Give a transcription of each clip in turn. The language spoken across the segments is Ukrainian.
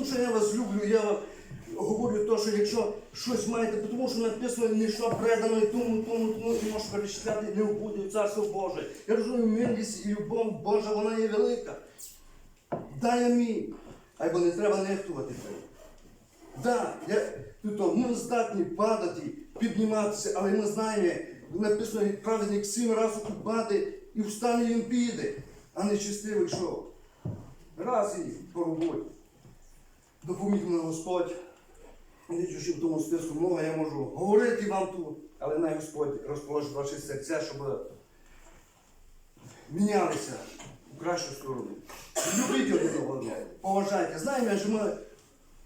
тому що я вас люблю, я говорю то, що якщо щось маєте, тому що написано не що предано і тому, тому, тому, і можеш перечисляти, не вбуде Царство Боже. Я розумію, милість і любов Божа, вона є велика. Дай амінь. Або не треба нехтувати. Да, я, тут, ми здатні падати, підніматися, але ми знаємо, написано, праведник сім разів упаде і встане він піде, а не щасливий що. Раз і по. Господь. Що в тому списку много я можу говорити вам тут, але най Господь розположить ваші серця, щоб мінялися у кращу сторону. Любіть один одного, поважайте. Знаємо, що ми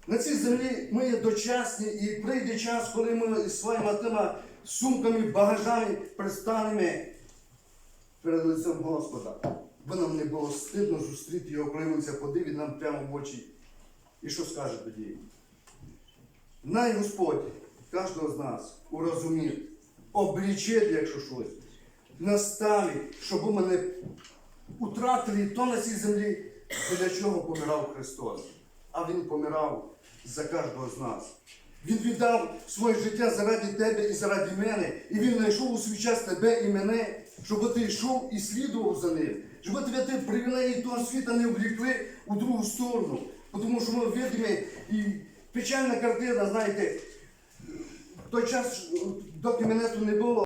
на цій землі ми є дочасні і прийде час, коли ми із своїми тими сумками, багажами пристанемо перед лицем Господа. Бо нам не було стидно зустріти його, коли він це подивить нам прямо в очі. І що скаже тоді? Най Господь кожного з нас урозумів, облічить, якщо щось, наставить, щоб ми не утратили то на цій землі, для чого помирав Христос. А Він помирав за кожного з нас. Він віддав своє життя заради тебе і заради мене. І він знайшов у свій час тебе і мене, щоб ти йшов і слідував за ним. Щоб тебе ти привілеї того світа не облікли у другу сторону. Тому що ми відомі і печальна картина, знаєте, в той час, доки мене тут не було.